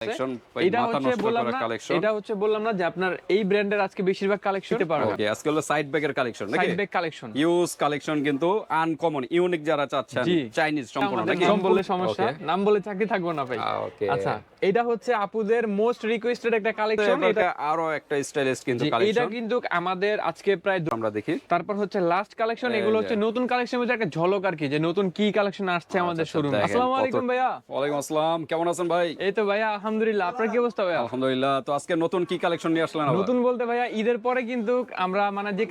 এটা হচ্ছে বললাম না এটা হচ্ছে বললাম না যে আপনার এই ব্র্যান্ডের আজকে বেশিরভাগ কালেকশন ওকে আজকে হলো সাইড ব্যাগের কালেকশন নাকি? Side bag collection use collection কিন্তু আনকমন ইউনিক যারা চাচ্ছেন চাইনিজ সম্পূর্ণ আমাদের নাকি? নাম বললে সমস্যা নাম বলে চাকরি থাকব না ভাই। ওকে আচ্ছা এটা হচ্ছে আপুদের মোস্ট রিকোয়েস্টেড একটা কালেকশন এটা আরও একটা স্টাইলিশ কিন্তু জি, এটা কিন্তু আমাদের আজকে প্রায় আমরা দেখি। তারপর হচ্ছে লাস্ট কালেকশন এগুলো হচ্ছে নতুন কালেকশন মধ্যে একটা ঝলক আর কি যে নতুন কি কালেকশন আসছে আমাদের আচ্ছা, শোরুমে আসসালামু আলাইকুম ভাইয়া। আসসালাম কেমন আছেন ভাই? এই তো ভাইয়া আলহামদুলিল্লাহ আপনার কি অবস্থা ভাইয়া? আলহামদুলিল্লাহ তো আজকে নতুন কি কালেকশন নিয়ে আসলেন নতুন বলতে ভাইয়া ঈদের পরে কিন্তু আমরা মানে যে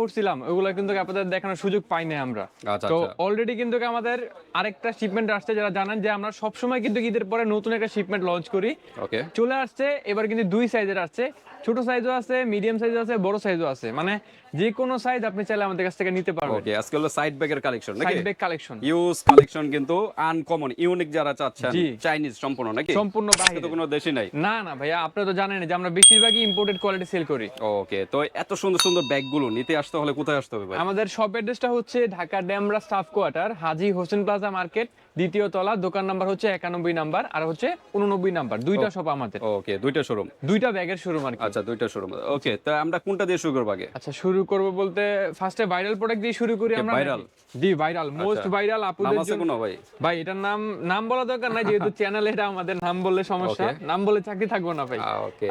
করছিলাম ওগুলো কিন্তু আপনাদের দেখানোর সুযোগ পাই না আমরা। আচ্ছা তো আচ্ছা অলরেডি কিন্তু আমাদের আরেকটা শিপমেন্ট আসছে যারা জানেন যে আমরা সবসময় কিন্তু ঈদের পরে নতুন একটা শিপমেন্ট লঞ্চ করি। ওকে চলে আসছে এবার কিন্তু দুই সাইজের আসছে। ছোট সাইজও আছে মিডিয়াম সাইজও আছে বড় সাইজও আছে। মানে যে কোনো সাইজ আপনি চাইলে আমাদের কাছ থেকে নিতে পারবেন। ওকে আজকে হলো সাইড ব্যাগের কালেকশন নাকি? Side bag collection use collection কিন্তু আনকমন ইউনিক যারা চাচ্ছেন চাইনিজ সম্পূর্ণ নাকি? সম্পূর্ণ আজকে তো কোনো দেশই নাই। না না ভাইয়া আপনারা তো জানেন যে আমরা বেশিরভাগই ইম্পোর্টেড কোয়ালিটি সেল করি। ওকে তো এত সুন্দর সুন্দর ব্যাগগুলো নিতে আসতে হলে কোথায় আসতে হবে ভাই? আমাদের শপ অ্যাড্রেসটা হচ্ছে Dhaka Demra staff quarter Haji Hossain plaza market দ্বিতীয় তলা দোকান নাম্বার হচ্ছে একানব্বই নাম্বার আর হচ্ছে উননব্বই নাম্বার। দুইটা শপ আমাদের। ওকে দুইটা শোরুম দুইটা ব্যাগের শোরুম আর আচ্ছা দুইটা শোরুম ওকে তা আমরা কোনটা দিয়ে শুরু করব আগে? আচ্ছা শুরু করব বলতে ফার্স্টে ভাইরাল প্রোডাক্ট দিয়ে শুরু করি আমরা viral? জি ভাইরাল মোস্ট। ভাইরাল আপুদের জন্য। ভাই? ভাই এটার নাম নাম বলা দরকার নাই যেহেতু চ্যানেল এটা আমাদের নাম বললে সমস্যা Okay. নাম বলে চাকরি থাকব না ভাই।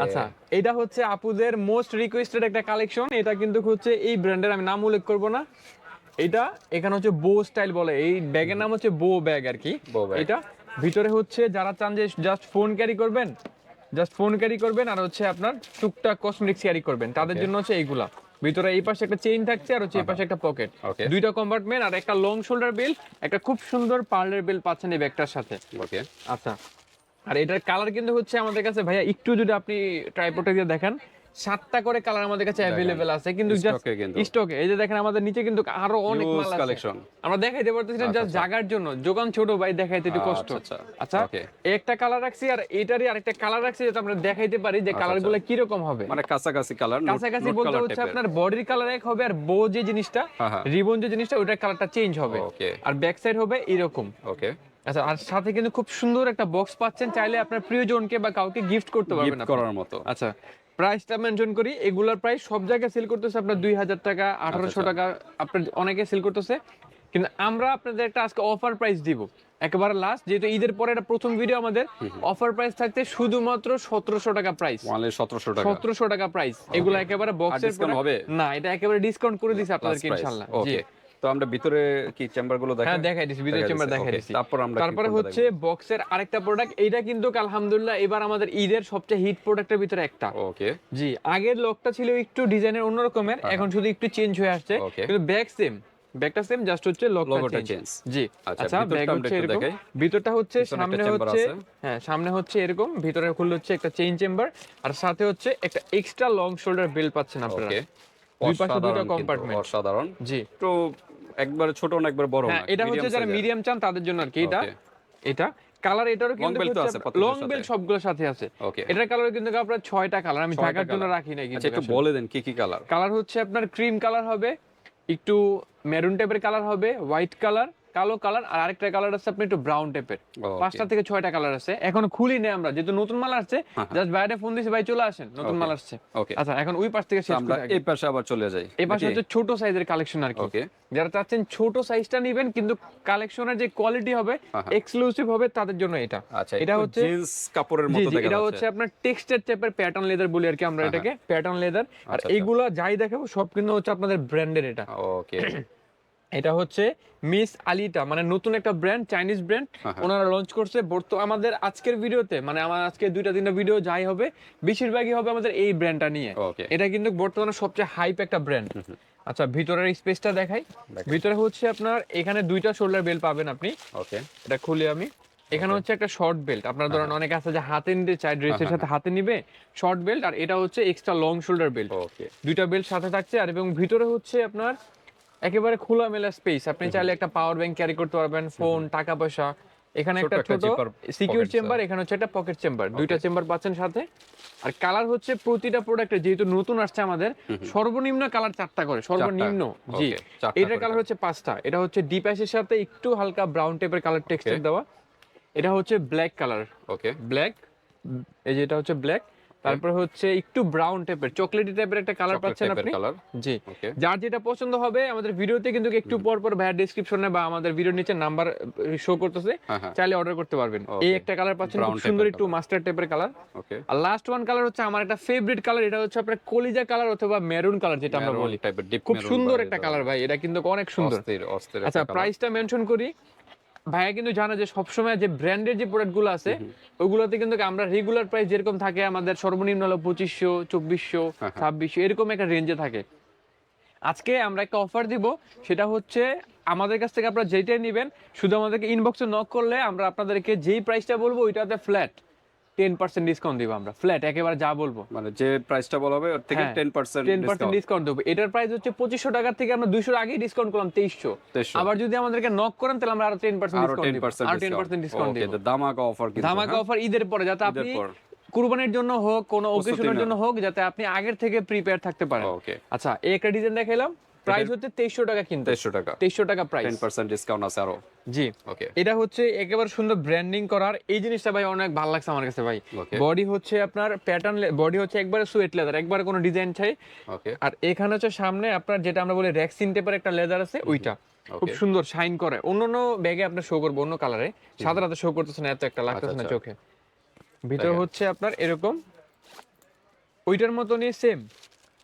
আচ্ছা এটা হচ্ছে আপুদের মোস্ট রিকোয়েস্টেড একটা কালেকশন এটা কিন্তু হচ্ছে এই ব্র্যান্ডের আমি নাম উল্লেখ করব না। এটা এখানে হচ্ছে বো স্টাইল বলে। এই ব্যাগের নাম হচ্ছে বো ব্যাগ আর কি। এটা ভিতরে হচ্ছে যারা চান যে জাস্ট ফোন ক্যারি করবেন জাস্ট ফোন ক্যারি করবেন আর হচ্ছে আপনার টুকটাক কসমেটিক্স ক্যারি করবেন। তাদের জন্য হচ্ছে এইগুলা। ভিতরে এই পাশে একটা চেইন থাকছে আর হচ্ছে এই পাশে একটা পকেট. দুইটা কম্পার্টমেন্ট আর একটা লং শোল্ডার বেল্ট একটা খুব সুন্দর পার্লের বেল্ট পাচ্ছেন এই ব্যাগটার সাথে। ওকে আচ্ছা। আর এটার কালার কিন্তু হচ্ছে আমাদের কাছে ভাইয়া একটু যদি আপনি ট্রাইপোটা দিয়ে দেখেন সাতটা করে কালার আমাদের কাছে অ্যাভেলেবেল আছে কিন্তু। স্টকে এই যে দেখেন আমাদের নিচে কিন্তু আরও অনেক মাল আছে। collection। আমরা দেখাইতে পারতেছি না জাস্ট জাগার জন্য। যোগান ছোট ভাই দেখাইতে একটু কষ্ট। আচ্ছা, আচ্ছা। আচ্ছা একটা কালার রাখছি আর এটারই আরেকটা কালার রাখছি যাতে আমরা দেখাইতে পারি যে কালারগুলো কি রকম হবে। মানে কাছাকাছি কালার কাছাকাছি বলতে হচ্ছে আপনার বডির কালার এক হবে আর বো যে জিনিসটা হ্যাঁ, হ্যাঁ। রিবন যে জিনিসটা ওটার কালারটা চেঞ্জ হবে। আর ব্যাক সাইড হবে এরকম। ওকে আচ্ছা আর সাথে কিন্তু খুব সুন্দর একটা বক্স পাচ্ছেন চাইলে আপনার প্রিয়জনকে বা কাউকে গিফট করতে পারবেন গিফট করার মতো। আচ্ছা প্রাইসটা মেনশন করি এগুলার প্রাইস সব জায়গায় সেল করতেছে আপনার দুই হাজার টাকা আঠারোশো আচ্ছা। টাকা আপনার অনেকে সেল করতেছে। কিন্তু আমরা আপনাদের একটা আজকে অফার প্রাইস দিব। একেবারে লাস্ট যেহেতু ঈদের পরে এটা প্রথম ভিডিও আমাদের অফার প্রাইস থাকতে শুধুমাত্র সতেরোশো টাকা প্রাইস ওয়ানলি সতেরোশো টাকা। সতেরোশো টাকা প্রাইস এগুলো একেবারে বক্সের হবে? না এটা একেবারে ডিসকাউন্ট করে দিছে আপনাদেরকে ইনশাল্লাহ ওকে তো আমরা ভিতরে কি চেম্বারগুলো হ্যাঁ দেখাই? দিছি ভিডিও চেম্বার দেখাই দিছি। তারপর আমরা তারপরে হচ্ছে বক্সের আরেকটা প্রোডাক্ট এইটা কিন্তু আলহামদুলিল্লাহ এবার আমাদের ঈদের সবচেয়ে হিট প্রোডাক্টের ভিতরে একটা। ওকে জি আগের লকটা ছিল একটু ডিজাইনের অন্য রকমের এখন শুধু একটু চেঞ্জ হয়ে আসছে হ্যাঁ, কিন্তু ব্যাগ সেম ব্যাগটা সেম জাস্ট হচ্ছে লকটা চেঞ্জ জি আচ্ছা, আচ্ছা ভিতরটা হচ্ছে এরকম। ভিতরটা হচ্ছে সামনে হচ্ছে হ্যাঁ সামনে হচ্ছে এরকম ভিতরে খুললে হচ্ছে একটা চেইন চেম্বার আর সাথে হচ্ছে একটা এক্সট্রা লং শোল্ডার বেল্ট পাচ্ছেন আপনারা। দুই পাশে কিন্তু, compartment। অসাধারণ। জি। একটু একবারে ছোট না একবার বড় হ্যাঁ না এটা হচ্ছে যারা মিডিয়াম চান তাদের জন্য আর কি এটা। এটা কালার এটারও কিন্তু লং। বেল্ট সবগুলোর সাথে আছে. এটার কালার কিন্তু আপনার ছয়টা কালার আমি ঢাকার জন্য রাখি না আচ্ছা কিন্তু একটু বলে দেন কি কি কালার কালার হচ্ছে আপনার ক্রিম কালার হবে একটু মেরুন টাইপের কালার হবে হোয়াইট কালার কালো কালার আর আরেকটা কালার আছে আপনি একটু ব্রাউন টাইপের পাঁচটা থেকে ছয়টা কালার আছে। এখন খুলি নেই আমরা যেহেতু নতুন মাল আসছে হ্যাঁ, জাস্ট বাইরে ফোন দিয়েছে ভাই চলে আসেন নতুন. মাল আসছে। ওকে আচ্ছা এখন ওই পাশ থেকে আমরা এই পাশে আবার চলে যাই। এই পাশে হচ্ছে ছোট সাইজের কালেকশন আর কি। ওকে যারা চাচ্ছেন ছোট সাইজটা নেবেন কিন্তু কালেকশনের যে কোয়ালিটি হবে হ্যাঁ, হ্যাঁ। এক্সক্লুসিভ হবে তাদের জন্য এটা। আচ্ছা এটা হচ্ছে জিন্স কাপড়ের মতো দেখা এটা হচ্ছে আপনার টেক্সচার টাইপের প্যাটার্ন লেদার বলি আর কি আমরা হ্যাঁ, এটাকে। প্যাটার্ন লেদার আর আচ্ছা, আচ্ছা। এইগুলা যাই দেখাবো সব কিন্তু হচ্ছে আপনাদের ব্র্যান্ডের এটা। ওকে এটা হচ্ছে মিস আলিটা মানে নতুন একটা ব্র্যান্ড চাইনিজ ব্র্যান্ড হ্যাঁ, হ্যাঁ। ওনারা লঞ্চ করছে। বর্ত- আমাদের আজকের ভিডিওতে মানে আমার আজকে দুইটা তিনটা ভিডিও যাই হবে বেশিরভাগই হবে আমাদের এই ব্র্যান্ডটা নিয়ে। এটা কিন্তু বর্তমানে সবচেয়ে হাইপ একটা ব্র্যান্ড আচ্ছা ভিতরের স্পেসটা দেখাই। ভিতরে হচ্ছে আপনার এখানে দুইটা শোল্ডার বেল্ট পাবেন আপনি। ওকে এটা খুলে আমি। এখানে হচ্ছে একটা শর্ট বেল্ট আপনার ধরেন হ্যাঁ, অনেক আছে যে হাতে নিতে চাই ড্রেসের সাথে হাতে নিবে শর্ট বেল্ট আর এটা হচ্ছে extra long shoulder belt okay দুইটা বেল্ট সাথে থাকছে আর এবং ভিতরে হচ্ছে আপনার একেবারে খোলামেলা স্পেস আপনি চাইলে একটা পাওয়ার ব্যাংক ক্যারি করতে পারবেন ফোন টাকা পয়সা। এখানে একটা ছোট সিকিউর চেম্বার এখানে হচ্ছে একটা পকেট চেম্বার দুইটা চেম্বার পাচ্ছেন সাথে। আর কালার হচ্ছে প্রতিটা প্রোডাক্টে যেহেতু নতুন আসছে আমাদের সর্বনিম্ন কালার চারটা করে সর্বনিম্ন। জি। এটার কালার হচ্ছে পাঁচটা। এটা হচ্ছে ডিপ অ্যাশের সাথে একটু হালকা ব্রাউন টাইপের কালার টেক্সচার দেওয়া। এটা হচ্ছে ব্ল্যাক কালার ওকে ব্ল্যাক এই যে এটা হচ্ছে ব্ল্যাক তারপর হচ্ছে একটু ব্রাউন টাইপের চকলেটি টাইপের একটা কালার পাচ্ছেন আপনি? জি। যার যেটা পছন্দ হবে আমাদের ভিডিওতে কিন্তু একটু পর পর ভাইয়ার ডেসক্রিপশনে বা আমাদের ভিডিওর নিচে নাম্বার শো করতেছে হ্যাঁ হ্যাঁ। চাইলে অর্ডার করতে পারবেন। এই একটা কালার পাচ্ছেন খুব সুন্দর একটু মাস্টার টাইপের কালার ওকে আর লাস্ট ওয়ান কালার হচ্ছে আমার একটা ফেভারিট কালার এটা হচ্ছে আপনার কলিজা কালার অথবা মেরুন কালার যেটা আমরা বলি। টাইপের খুব সুন্দর একটা কালার ভাই এটা কিন্তু অনেক সুন্দর। আচ্ছা। প্রাইসটা মেনশন করি। ভাইয়া কিন্তু জানে যে সবসময় যে ব্র্যান্ডের যে প্রোডাক্টগুলো আছে ওগুলোতে কিন্তু আমরা রেগুলার প্রাইস যেরকম থাকে আমাদের সর্বনিম্ন হলো পঁচিশশো চব্বিশশো হ্যাঁ, ছাব্বিশশো এরকম একটা রেঞ্জে থাকে। আজকে আমরা একটা অফার দিব সেটা হচ্ছে আমাদের কাছ থেকে আপনারা যেটাই নেবেন শুধু আমাদেরকে ইনবক্সে নক করলে আমরা আপনাদেরকে যেই প্রাইসটা বলব ওইটাতে ফ্ল্যাট টেন পার্সেন্ট ডিসকাউন্ট দিব আমরা। ফ্ল্যাট একেবারে যা বলব। মানে যে প্রাইসটা বলা হবে ওর থেকে হ্যাঁ, ten percent ten percent discount দেবো। এটার প্রাইস হচ্ছে পঁচিশশো টাকার থেকে আমরা দুইশোর ডিসকাউন্ট করলাম তেইশশো। আবার যদি আমাদেরকে নক করেন তাহলে আমরা আরও টেন পার্সেন্ট ডিসকাউন্ট পার্সেন্ট আরও টেন পার্সেন্ট ডিসকাউন্ট দিব। ধামাকা অফার ধামাকা অফার ঈদের পরে যাতে আপনি। কুরবানির জন্য হোক কোনো অকেশনের জন্য হোক যাতে আপনি আগের থেকে প্রিপেয়ার থাকতে পারেন। আচ্ছা একটা ডিজাইন দেখাইলাম। প্রাইস হচ্ছে তেইশশো টাকা কিন্তু। দেড়শো টাকা। তেইশশো টাকা প্রাইস টেন পার্সেন্ট ডিসকাউন্ট আছে আরও। জি। ওকে এটা হচ্ছে একেবারে সুন্দর ব্র্যান্ডিং করার। এই জিনিসটা ভাই অনেক ভালো লাগছে আমার কাছে ভাই। বডি হচ্ছে আপনার প্যাটার্ন বডি হচ্ছে একবারে সুয়েট লেদার একবারে কোনো ডিজাইন চাই ওকে আর এখানে হচ্ছে সামনে আপনার যেটা আমরা বলি র্যাক্সিন টেপের একটা লেদার আছে ওইটা। খুব সুন্দর শাইন করে। অন্য অন্য ব্যাগে আপনার শো করব অন্য কালারে সাদা রাতে শো করতেছে না এত একটা লাগতেছে না আচ্ছা। চোখে। ভিতরে হচ্ছে আপনার এরকম। ওইটার মতনই সেম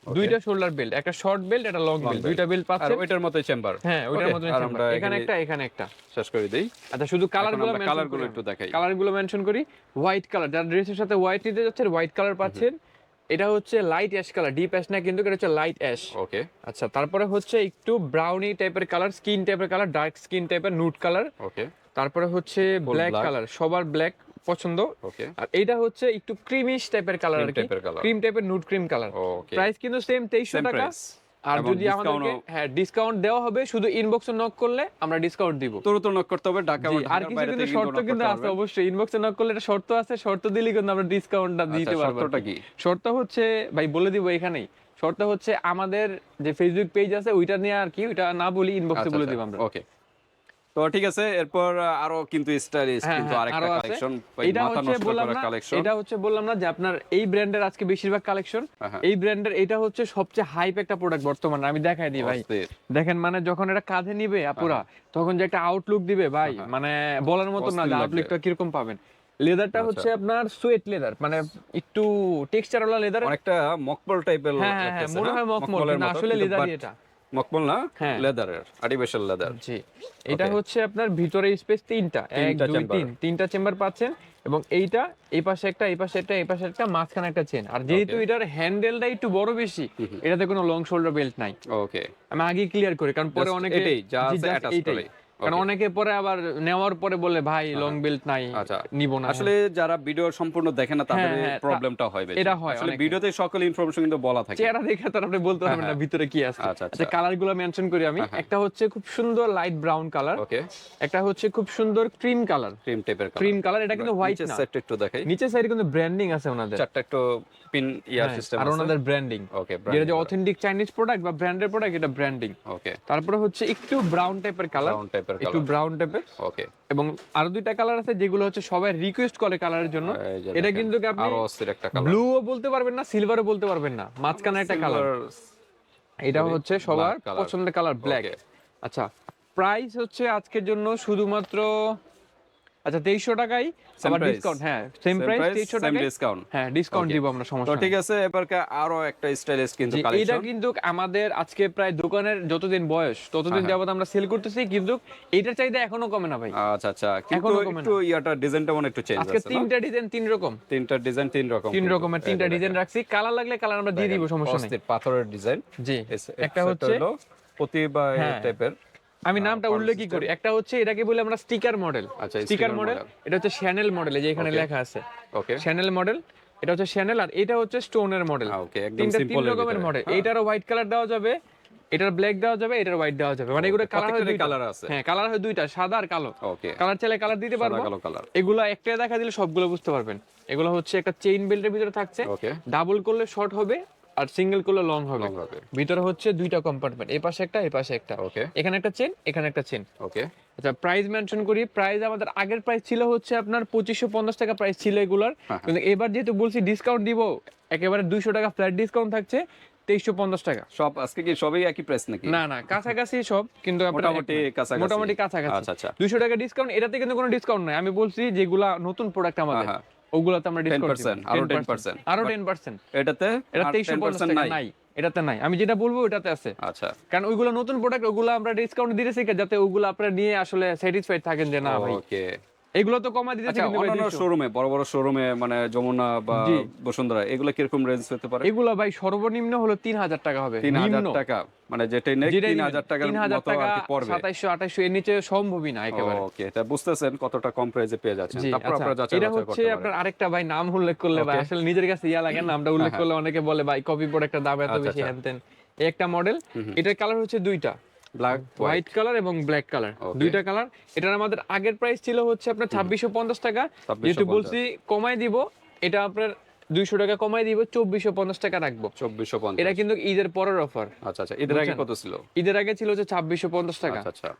দুইটা শোল্ডার বেল্ট একটা শর্ট বেল্ট একটা লং বেল্ট দুইটা বেল্ট আর ওইটার মতোই চেম্বার হ্যাঁ ওইটার same আমরা এখানে একটা এখানে একটা। শেষ করে দেই। আচ্ছা শুধু কালারগুলো আমরা একটু দেখাই। কালারগুলো মেনশন করি। হোয়াইট কালার যার ড্রেসের সাথে হোয়াইট নিতে যাচ্ছেন হোয়াইট কালার পাচ্ছেন এটা হচ্ছে light ash colour deep ash না কিন্তু এটা হচ্ছে লাইট অ্যাশ ওকে আচ্ছা তারপরে হচ্ছে একটু ব্রাউনি টাইপের কালার স্কিন টাইপের কালার ডার্ক স্কিন টাইপের নুট কালার ওকে তারপরে হচ্ছে ব্ল্যাক কালার সবার ব্ল্যাক পছন্দ। ওকে আর এইটা হচ্ছে একটু ক্রিমিশ টাইপের কালার আর কি। ক্রিম টাইপের nude cream colour okay price কিন্তু সেম তেইশশো সেম টাকা। আর যদি আমাদেরকে হ্যাঁ ডিসকাউন্ট দেওয়া হবে শুধু ইনবক্সে নক করলে আমরা ডিসকাউন্ট দিব। তোর তো নক করতে হবে ঢাকা আর কিছু কিন্তু শর্ত কিন্তু আছে অবশ্যই। ইনবক্সে নক করলে একটা শর্ত আছে শর্ত দিলে কিন্তু আমরা ডিসকাউন্টটা দিতে আচ্ছা, পারব। শর্তটা কি? শর্ত হচ্ছে ভাই বলে দিব এখানেই। শর্ত হচ্ছে আমাদের যে ফেসবুক পেজ আছে ওইটা নিয়ে আর কি ওইটা না বলি ইনবক্সে আচ্ছা, বলে আচ্ছা, দিব আমরা। ওকে তো ঠিক আছে এরপর আরও কিন্তু স্টাইলিশ হ্যাঁ, কিন্তু হ্যাঁ, আরেকটা কালেকশন এটা হচ্ছে বললাম না এটা হচ্ছে বললাম না যে আপনার এই ব্র্যান্ডের আজকে বেশিরভাগ কালেকশন হ্যাঁ। এই ব্র্যান্ডের এটা হচ্ছে সবচেয়ে হাইপ একটা প্রোডাক্ট বর্তমানে আমি দেখাই দিই ভাই। দেখেন মানে যখন এটা কাঁধে নিবে আপুরা তখন যে একটা আউটলুক দিবে ভাই মানে বলার মতো না। আউটলুকটা কীরকম পাবেন। লেদারটা হচ্ছে আপনার সুয়েট লেদার মানে একটু টেক্সচার ওয়ালা লেদার অনেকটা মকমল টাইপের মনে হয় মকমল আসলে লেদারই এটা। মকমল না হ্যাঁ। লেদারের আর্টিফিশিয়াল লেদার। জি। এটা হচ্ছে আপনার ভিতরে স্পেস তিনটা এক দুই তিন। তিনটা চেম্বার পাচ্ছেন এবং এইটা এই পাশে একটা এই পাশে একটা এই পাশে একটা মাঝখানে একটা চেন আর যেহেতু. এটার হ্যান্ডেলটা একটু বড় বেশি এটাতে কোনো লং শোল্ডার বেল্ট নাই। ওকে আমি আগে ক্লিয়ার করি কারণ পরে অনেকে এটাই, যা আছে এইটাই। করেই। কারণ অনেকে পরে আবার নেওয়ার পরে বলে ভাই লং বেল্ট নাই আচ্ছা। নিব না। আসলে যারা ভিডিও সম্পূর্ণ দেখে না তাদের হ্যাঁ, হ্যাঁ, প্রবলেমটা হয় এটা হয় আসলে ভিডিওতে সকল ইনফরমেশন কিন্তু বলা থাকে। চেহারা দেখে তো আর আপনি বলতে পারবেন না ভিতরে কি আছে। আচ্ছা, আচ্ছা। আচ্ছা গুলো মেনশন করি আমি। একটা হচ্ছে খুব সুন্দর লাইট ব্রাউন কালার ওকে একটা হচ্ছে খুব সুন্দর ক্রিম কালার ক্রিম টাইপের ক্রিম কালার এটা কিন্তু হোয়াইট না। একটু দেখাই। নিচে সাইডে কিন্তু ব্র্যান্ডিং আছে ওনাদের। চারটা একটু পিন ইয়ার হ্যাঁ, সিস্টেম আর ওনাদের ব্র্যান্ডিং ওকে যেটা যে অথেন্টিক চাইনিজ প্রোডাক্ট বা ব্র্যান্ডের প্রোডাক্ট এটা ব্র্যান্ডিং ওকে তারপরে হচ্ছে একটু ব্রাউন টাইপের কালার ব্রাউন টাইপের একটু ব্রাউন টাইপের ওকে এবং আরও দুইটা কালার আছে যেগুলো হচ্ছে সবাই রিকোয়েস্ট করে কালারের জন্য। এটা কিন্তু আপনি আরও অস্থির একটা কালার ব্লুও বলতে পারবেন না সিলভারও বলতে পারবেন না। মাঝখানে একটা কালার এটা হচ্ছে সবার পছন্দের কালার ব্ল্যাক. আচ্ছা প্রাইস হচ্ছে আজকের জন্য শুধুমাত্র আচ্ছা তেইশশো টাকাই Same আবার ডিসকাউন্ট হ্যাঁ সেম প্রাইস তেইশশো টাকাই ডিসকাউন্ট হ্যাঁ ডিসকাউন্ট দিব আমরা তো ঠিক আছে এবার আরও একটা স্টাইলিশ কিন্তু জি, এটা কিন্তু আমাদের আজকে প্রায় দোকানের যতদিন বয়স ততদিন হ্যাঁ, যাবত আমরা সেল করতেছি কিন্তু এইটার চাহিদা এখনও কমে না ভাই। আচ্ছা আচ্ছা কিন্তু একটু ইয়াটা ডিজাইনটা মনে একটু চেঞ্জ আজকে আছে না? তিনটা ডিজাইন তিন রকম। তিনটা ডিজাইন তিন রকম তিন রকমের তিনটা ডিজাইন রাখছি। কালার লাগলে কালার আমরা দিয়ে দিব সমস্যা নেই। পাথরের ডিজাইন জি একটা হচ্ছে প্রতি বা হ্যাঁ। টাইপের আমি নামটা উল্লেখই করি। একটা হচ্ছে এটাকে বলে আমরা স্টিকার মডেল আচ্ছা, স্টিকার মডেল এটা হচ্ছে শ্যানেল মডেল এই যে এখানে লেখা আছে। ওকে শ্যানেল মডেল এটা হচ্ছে শ্যানেল আর এটা হচ্ছে স্টোনের মডেল okay, একদম তিন রকমের মডেল হ্যাঁ। এইটারও হোয়াইট কালার দেওয়া যাবে এটার ব্ল্যাক দেওয়া যাবে এটার হোয়াইট দেওয়া যাবে। মানে এগুলো কালার হয় কালার আছে। হ্যাঁ কালার হয় দুইটা সাদা আর কালো। ওকে কালার চাইলে কালার দিতে পারব। কালো কালার এগুলো একটা দেখা দিলে সবগুলো বুঝতে পারবেন। এগুলো হচ্ছে একটা চেইন বেল্টের ভিতরে থাকছে। ডাবল করলে শর্ট হবে। আর সিঙ্গেল করলে লং হবে। ভিতরে হচ্ছে দুইটা কম্পার্টমেন্ট এই পাশে একটা এই পাশে একটা। ওকে এখানে একটা চেন এখানে একটা চেন ওকে আচ্ছা প্রাইস মেনশন করি। প্রাইস আমাদের আগের প্রাইস ছিল হচ্ছে আপনার পঁচিশশো পঞ্চাশ টাকা প্রাইস ছিল এগুলার। হ্যাঁ। কিন্তু এবার যেহেতু বলছি ডিসকাউন্ট দিব একেবারে দুইশো টাকা ফ্ল্যাট ডিসকাউন্ট থাকছে তেইশশো পঞ্চাশ টাকা। সব আজকে কি সবই একই প্রাইস নাকি? না না কাছাকাছি সব কিন্তু মোটামুটি কাছাকাছি। মোটামুটি কাছাকাছি। আচ্ছা আচ্ছা। দুইশো টাকা ডিসকাউন্ট এটাতে কিন্তু কোনো ডিসকাউন্ট নাই। আমি বলছি যেগুলা নতুন প্রোডাক্ট আমাদের। হ্যাঁ, ওগুলাতে আমরা ডিসকাউন্ট 10% আরও 10% আরও টেন পার্সেন্ট এটাতে এটা আর তেইশশো পঞ্চাশ 10% টাকা নাই। এটাতে নাই। আমি যেটা বলব ওটাতে আছে। আচ্ছা। কারণ ওইগুলো নতুন প্রোডাক্ট ওগুলো আমরা ডিসকাউন্ট দিতেছি যাতে ওগুলো আপনারা নিয়ে আসলে স্যাটিসফাইড থাকেন যে না ভাই। ওকে এগুলো তো কমা দিতেছি আচ্ছা কিন্তু অন্যান্য শোরুমে বড় বড় শোরুমে মানে যমুনা বা বসুন্ধরা এগুলো কীরকম রেঞ্জ হতে পারে? এগুলো ভাই সর্বনিম্ন হলো তিন হাজার টাকা হবে। তিন হাজার। টাকা মানে যেটাই নেই তিন হাজার টাকার 3000 মতো টাকা আর কি পড়বে। সাতাইশশো আঠাইশশো এর নিচে সম্ভবই না একেবারে। ওকে তা বুঝতেছেন কতটা কম প্রাইসে পেয়ে যাচ্ছেন। তারপর আচ্ছা, আপনারা যাচাই এটা হচ্ছে আপনার আরেকটা ভাই নাম উল্লেখ করলে ভাই আসলে নিজের কাছে ইয়া লাগে নামটা উল্লেখ হ্যাঁ, করলে অনেকে বলে ভাই কপি প্রোডাক্টের দাম এত আচ্ছা, বেশি আচ্ছা। হ্যান এই একটা মডেল এটার কালার হচ্ছে দুইটা। ব্ল্যাক হোয়াইট কালার এবং ব্ল্যাক কালার দুইটা কালার এটার আমাদের আগের প্রাইস ছিল হচ্ছে আপনার ছাব্বিশশো পঞ্চাশ টাকা। যেহেতু বলছি কমাই দিব এটা আপনার দুইশো টাকা কমাই দিব চব্বিশশো পঞ্চাশ টাকা রাখব। চব্বিশশো এটা কিন্তু ঈদের পরের অফার আচ্ছা আচ্ছা এদের আগে কত ছিল? ঈদের আগে ছিল হচ্ছে ছাব্বিশশো পঞ্চাশ টাকা। আচ্ছা আচ্ছা।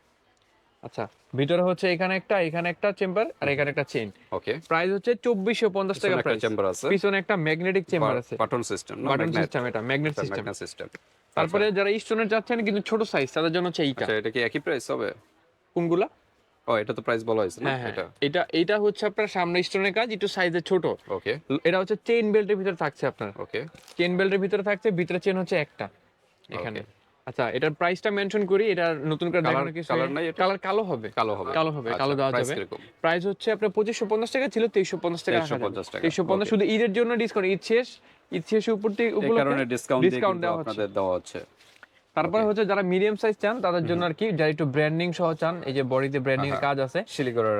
আচ্ছা ভিতরে হচ্ছে এখানে একটা এখানে একটা চেম্বার আর এখানে একটা চেইন ওকে প্রাইস হচ্ছে চব্বিশশো পঞ্চাশ টাকা প্রাইস চেম্বার আছে। পিছনে একটা ম্যাগনেটিক চেম্বার আছে। বাটন সিস্টেম বাটন সিস্টেম এটা ম্যাগনেট সিস্টেম সিস্টেম তারপরে যারা স্টোনের চাচ্ছেন কিন্তু ছোট সাইজ তাদের জন্য হচ্ছে এইটা। আচ্ছা এটা কি একই প্রাইস হবে? কোনগুলা? ও এটা তো প্রাইস বলা হয়েছে না? হ্যাঁ হ্যাঁ। এটা? এটা এটা হচ্ছে আপনার সামনে স্টোনের কাজ একটু সাইজে ছোট। ওকে এটা হচ্ছে চেইন বেল্টের ভিতরে থাকছে আপনার। ওকে চেইন বেল্টের ভিতরে থাকছে ভিতরে চেন হচ্ছে একটা। এখানে। আচ্ছা এটার প্রাইসটা মেনশন করি এটা নতুন করে দেখানো কিছু কালার নাই? কালার কালো হবে। কালো হবে। কালো হবে আচ্ছা, কালো দেওয়া যাবে। প্রাইস হচ্ছে আপনার পঁচিশশো পঞ্চাশ টাকা ছিল তেইশশো পঞ্চাশ টাকা 2350 টাকা, তেইশশো পঞ্চাশ okay. শুধু ঈদের জন্য ডিসকাউন্ট ঈদ শেষ। ঈদ শেষ উপর উপলক্ষে ডিসকাউন্ট দেওয়া হচ্ছে। তারপরে হচ্ছে যারা মিডিয়াম সাইজ চান তাদের জন্য আর কি যারা একটু ব্র্যান্ডিং সহ চান এই যে বডিতে ব্র্যান্ডিং এর কাজ আছে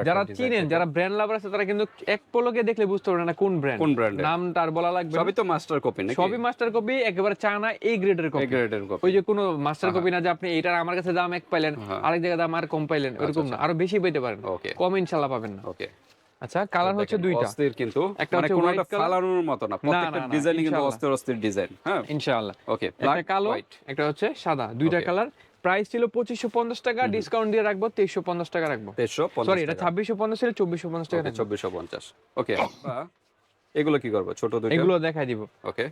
যারা চিনেন যারা ব্র্যান্ড লাভার আছে তারা কিন্তু এক পলকে দেখলে বুঝতে পারবে না কোন ব্র্যান্ড কোন ব্র্যান্ড নাম তার বলা লাগবে সবই তো মাস্টার কপি নাকি? সবই মাস্টার কপি একেবারে চায়না এই গ্রেডের এই কপি গ্রেডের কপি ওই যে কোনো মাস্টার কপি না যে আপনি এটার আমার কাছে দাম এক পাইলেন হ্যাঁ। আরেক জায়গায় দাম আর কম পাইলেন এরকম না। আরও বেশি পেতে পারেন ওকে কম ইনশাল্লাহ পাবেন না। ওকে আচ্ছা কালার হচ্ছে দুইটা। অস্থির কিন্তু একটা মানে হচ্ছে কোনো একটা ফালানোর মতো না প্রত্যেকটা ডিজাইন কিন্তু। অস্থির অস্থির ডিজাইন হ্যাঁ? ইনশাআল্লাহ। ওকে একটা কালো একটা হচ্ছে সাদা দুইটা কালার প্রাইস ছিল পঁচিশশো পঞ্চাশ টাকা ডিসকাউন্ট দিয়ে রাখব তেইশশো পঞ্চাশ টাকা রাখব। তেইশশো সরি এটা ছাব্বিশশো পঞ্চাশ ছিল চব্বিশশো পঞ্চাশ টাকা। চব্বিশশো পঞ্চাশ। ওকে এগুলো কি করব ছোট দুইটা? এগুলো দেখাই দিব। ওকে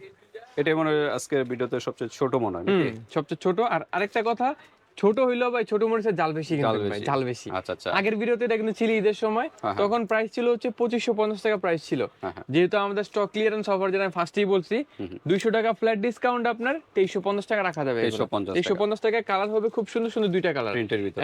এটাই মনে হয় আজকের ভিডিওতে সবচেয়ে ছোট মনে হয় সবচেয়ে ছোট। আর আরেকটা কথা ছোট হইলেও ভাই ছোট মরিচের জাল বেশি কিন্তু জাল ভাই, বেশি। জাল বেশি। আচ্ছা আচ্ছা। আগের ভিডিওতে এটা কিন্তু ছিল ঈদের সময় হ্যাঁ, হ্যাঁ। তখন প্রাইস ছিল হচ্ছে পঁচিশশো পঞ্চাশ টাকা প্রাইস ছিল। হ্যাঁ। যেহেতু আমাদের স্টক ক্লিয়ারেন্স অফার যেটা আমি ফার্স্টেই বলছি দুইশো টাকা ফ্ল্যাট ডিসকাউন্ট আপনার তেইশশো পঞ্চাশ টাকা রাখা যাবে 2350 তেইশশো পঞ্চাশ টাকায় কালার হবে খুব সুন্দর সুন্দর দুইটা কালার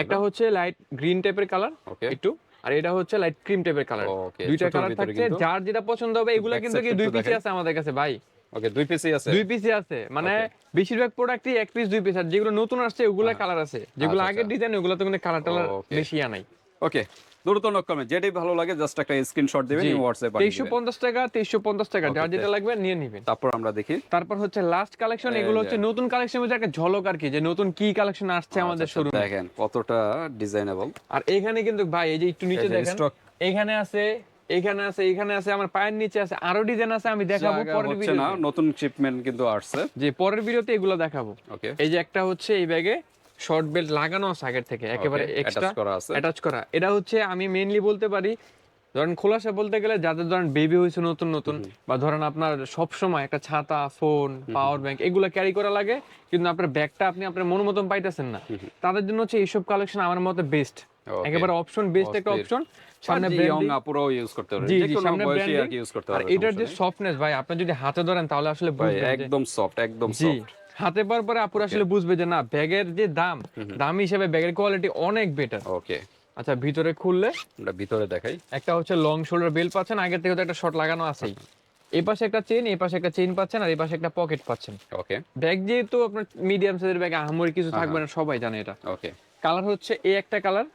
একটা হচ্ছে লাইট গ্রিন টাইপের কালার একটু। আর এটা হচ্ছে লাইট ক্রিম টাইপের কালার দুইটা কালার থাকছে যার যেটা পছন্দ হবে এগুলা কিন্তু দুই পিসি। আছে আমাদের কাছে ভাই। ওকে দুই পিসই আছে? দুই পিসি আছে। মানে বেশিরভাগ প্রোডাক্টই এক পিস দুই পিস আর যেগুলো নতুন আসছে ওগুলা কালার আছে। যেগুলো আচ্ছা, আগের ডিজাইন ওগুলো তো কোনো কালার টালার বেশি আনাই ওকে দ্রুত নক যেটাই ভালো লাগে জাস্ট একটা স্ক্রিনশট দিবেন হোয়াটসঅ্যাপ তেইশশো পঞ্চাশ টাকা তেইশশো পঞ্চাশ টাকা যার যেটা লাগবে নিয়ে নিবেন। তারপর আমরা দেখি। তারপর হচ্ছে লাস্ট কালেকশন এগুলো হচ্ছে নতুন কালেকশন মধ্যে একটা ঝলক আর কি যে নতুন কি কালেকশন আসছে আমাদের আচ্ছা, শুরু দেখেন কতটা ডিজাইনেবল আর এখানে কিন্তু ভাই এই যে একটু নিচে দেখেন এখানে আছে এখানে আছে এখানে আছে আমার পায়ের নিচে আছে আরও ডিজাইন আছে আমি দেখাবো পরের হচ্ছে না নতুন শিপমেন্ট কিন্তু আসছে। যে পরের ভিডিওতে এগুলো দেখাবো। ওকে এই যে একটা হচ্ছে এই ব্যাগে শর্ট বেল্ট লাগানো আছে আগের থেকে একেবারে এক্সট্রা করা আছে। অ্যাটাচ করা। এটা হচ্ছে আমি মেইনলি বলতে পারি ধরেন খোলাসা বলতে গেলে যাদের ধরেন বেবি হয়েছে নতুন নতুন বা ধরেন আপনার সব সময় একটা ছাতা ফোন পাওয়ার ব্যাংক এগুলো ক্যারি করা লাগে কিন্তু আপনার ব্যাগটা আপনি আপনার মন মতন পাইতেছেন না। তাদের জন্য হচ্ছে এইসব কালেকশন আমার মতে বেস্ট একেবারে অপশন বেস্ট একটা অপশন সামনে ইয়ং ইউজ করতে পারবে যে কোনো বয়সী আর কি ইউজ করতে পারবে এটার যে সফটনেস ভাই আপনি যদি হাতে ধরেন তাহলে আসলে বুঝবেন একদম সফট একদম সফট হাতে পাওয়ার পরে আপুর আসলে বুঝবে যে না ব্যাগের যে দাম দাম হিসেবে ব্যাগের কোয়ালিটি অনেক বেটার ওকে আচ্ছা ভিতরে খুললে আমরা ভিতরে দেখাই। একটা হচ্ছে লং শোল্ডার বেল পাচ্ছেন আগের থেকে তো একটা শর্ট লাগানো আছেই। এই পাশে একটা চেন এই পাশে একটা চেন পাচ্ছেন আর এই পাশে একটা পকেট পাচ্ছেন। ওকে ব্যাগ যেহেতু আপনার মিডিয়াম সাইজের ব্যাগ আহামরি কিছু থাকবে না সবাই জানে এটা। ওকে কালার হচ্ছে এই একটা কালার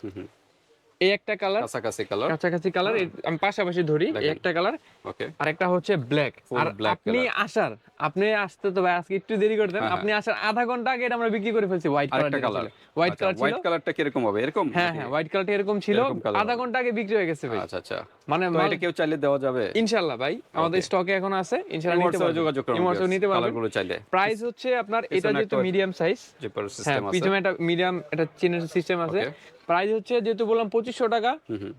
এই একটা কালার কাছাকাছি কালার কাছাকাছি কালার আমি পাশাপাশি ধরি এই একটা কালার ওকে আর একটা হচ্ছে ব্ল্যাক আর আপনি আসার আপনি আসতে তো ভাই আজকে একটু দেরি করতেন হ্যাঁ, আপনি আসার আধা ঘণ্টা আগে এটা আমরা বিক্রি করে ফেলছি white colour colour white colour ছিল। হোয়াইট কালারটা কীরকম হবে? এরকম হ্যাঁ হ্যাঁ হোয়াইট কালারটা এরকম ছিল। আধা ঘণ্টা আগে বিক্রি হয়ে গেছে ভাই। আচ্ছা আচ্ছা। মানে এটা কেউ চাইলে দেওয়া যাবে? ইনশাআল্লাহ ভাই আমাদের. স্টকে এখন আছে ইনশাআল্লাহ নিতে পারবেন। যোগাযোগ করুন হোয়াটসঅ্যাপে নিতে পারবেন। কালারগুলো চাইলে। প্রাইস হচ্ছে আপনার এটা যেহেতু মিডিয়াম সাইজ জিপার হ্যাঁ সিস্টেম আছে। পিছনে একটা মিডিয়াম একটা চেনের সিস্টেম আছে। প্রাইস হচ্ছে যেহেতু বললাম পঁচিশশো টাকা।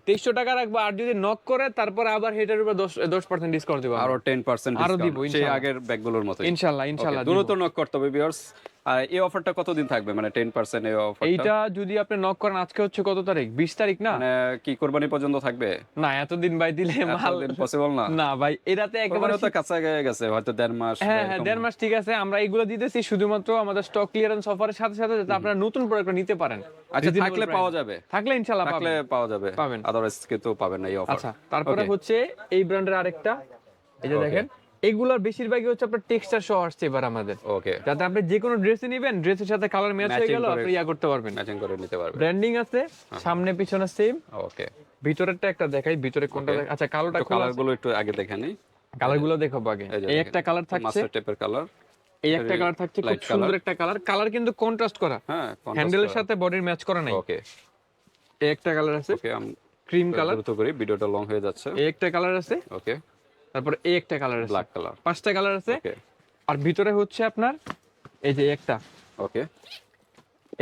তেইশশো টাকা রাখব আর যদি নক করে তারপরে আবার হেটার উপর দশ দশ পার্সেন্ট ডিসকাউন্ট দেবো আরও 10% আরও দিবো সেই। আগের ব্যাগগুলোর মতো ইনশাল্লাহ ইনশাল্লাহ। দ্রুত নক করতে হবে ভিউয়ার্স আর এই অফারটা কতদিন থাকবে? মানে 10% এই অফারটা এইটা যদি আপনি নক করেন আজকে হচ্ছে কত তারিখ? বিশ তারিখ না? মানে কি কোরবানি পর্যন্ত থাকবে? না এতদিন ভাই দিলে মাল পসিবল না? না ভাই এটাতে একেবারে তো কাছে গিয়ে গেছে হয়তো দেড় মাস হ্যাঁ হ্যাঁ দেড় মাস ঠিক আছে আমরা এগুলো দিতেছি শুধুমাত্র আমাদের স্টক ক্লিয়ারেন্স অফারের সাথে সাথে যাতে আপনারা নতুন প্রোডাক্ট নিতে পারেন। আচ্ছা থাকলে পাওয়া যাবে। থাকলে ইনশাল্লাহ থাকলে পাওয়া যাবে। পাবেন। আদারওয়াইজ কিন্তু পাবেন না এই অফার আচ্ছা তারপরে হচ্ছে এই ব্র্যান্ডের আরেকটা। এই যে দেখেন এগুলোর বেশিরভাগই হচ্ছে আপনার টেক্সচার সহ আসছে এবার আমাদের। ওকে যাতে আপনি যে কোনো ড্রেসে নেবেন ড্রেসের সাথে কালার ম্যাচ হয়ে গেল আপনি ইয়া করতে পারবেন। ম্যাচিং করে নিতে পারবে ব্র্যান্ডিং আছে সামনে পিছনে সেম ওকে ভিতরেরটা একটা দেখাই ভিতরে কোনটা আচ্ছা কালোটা কালারগুলো একটু আগে দেখে নিই কালারগুলো দেখাবো আগে। এই দেখেন। একটা কালার থাকছে। মাস্টার টেপের কালার এই একটা কালার থাকছে খুব সুন্দর একটা কালার কালার কিন্তু কন্ট্রাস্ট করা। হ্যাঁ হ্যান্ডেলের সাথে বডির ম্যাচ করা নাই। ওকে এই একটা কালার আছে। ওকে ক্রিম কালার দ্রুত করি ভিডিওটা লং হয়ে যাচ্ছে। এই একটা কালার আছে। ওকে তারপর এই একটা কালার আছে। ব্ল্যাক কালার পাঁচটা কালার আছে। আর ভিতরে হচ্ছে আপনার এই যে একটা। ওকে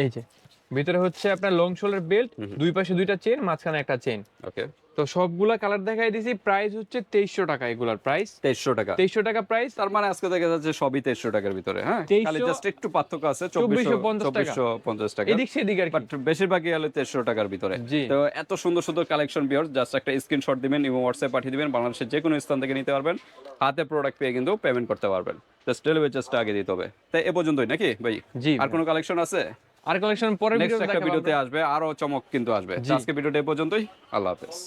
এই যে। ভিতরে হচ্ছে আপনার লং শোল্ডার বেল্ট দুই পাশে দুইটা চেন মাঝখানে একটা চেন ওকে তো সবগুলা কালার দেখাই দিছি প্রাইস হচ্ছে তেইশশো টাকা এগুলার প্রাইস তেইশশো টাকা। তেইশশো টাকা প্রাইস তার মানে আজকে দেখা যাচ্ছে সবই তেইশশো টাকার ভিতরে হ্যাঁ? খালি জাস্ট একটু পার্থক্য আছে চব্বিশশো 2450 টাকা। চব্বিশশো পঞ্চাশ টাকা। এদিক সেদিক আর বাট বেশিরভাগই হলো তেইশশো টাকার ভিতরে। তো এত সুন্দর সুন্দর কালেকশন বিয়ার জাস্ট একটা স্ক্রিনশট দিবেন এবং হোয়াটসঅ্যাপ পাঠিয়ে দিবেন। বাংলাদেশের যে কোনো স্থান থেকে নিতে পারবেন। হাতে প্রোডাক্ট পেয়ে কিন্তু পেমেন্ট করতে পারবেন। জাস্ট ডেলিভারি চার্জটা আগে দিতে হবে। তাই এ পর্যন্তই নাকি ভাই? জি। আর কোনো কালেকশন আছে? আর কালেকশন পরে ভিডিওতে। আসবে আরও চমক কিন্তু আসবে। আজকে ভিডিওটা এই পর্যন্তই আল্লাহ হাফেজ।